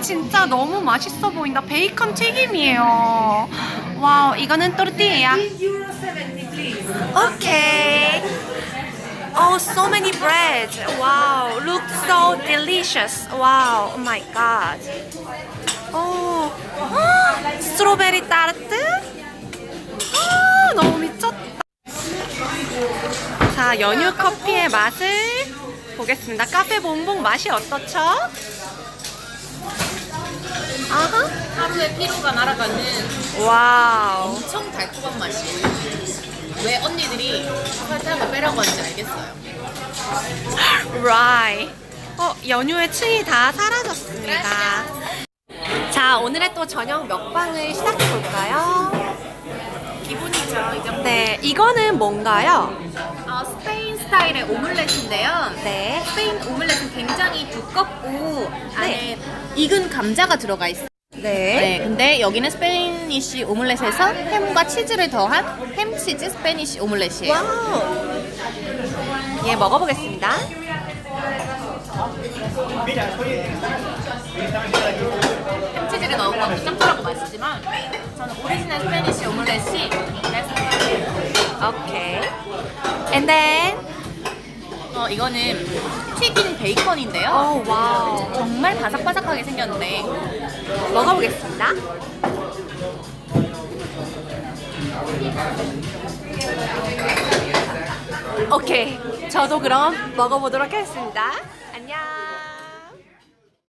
진짜 너무 맛있어 보인다. 베이컨 튀김이에요. 와우, 이거는 또르띠에야. Euro 70, please. Okay. Oh, so many bread. Wow, look so delicious. Wow, oh my god. Oh, 스트로베리 타르트. 아, 너무 미쳤다. 자, 연유 커피의 맛을 보겠습니다. 카페 봉봉 맛이 어떻죠? 아하. 하루의 피로가 날아가는 와우. 엄청 달콤한 맛이 왜 언니들이 설탕을 빼라고 하는지 알겠어요. Right. 어, 연유의 층이 다 사라졌습니다. 자, 오늘의 또 저녁 먹방을 시작해 볼까요? 기본이죠. 이제 네, 이거는 뭔가요? 어, 스페인 스타일의 오믈렛인데요. 네. 스페인 오믈렛은 굉장히 두 껍고 안에 익은 감자가 들어가 있어요. 네. 네, 근데 여기는 스페니쉬 오믈렛에서 햄과 치즈를 더한 햄치즈 스페니쉬 오믈렛이에요. 와우. 예, 먹어보겠습니다. 햄치즈를 넣은 것도 짭짤하고 맛있지만 저는 오리지널 스페니쉬 오믈렛이. 오케이. And then, 어, 이거는 튀긴 베이컨인데요. 오, 와우. 정말 바삭바삭하게 생겼는데 먹어보겠습니다. 오케이. 저도 그럼 먹어보도록 하겠습니다. 안녕.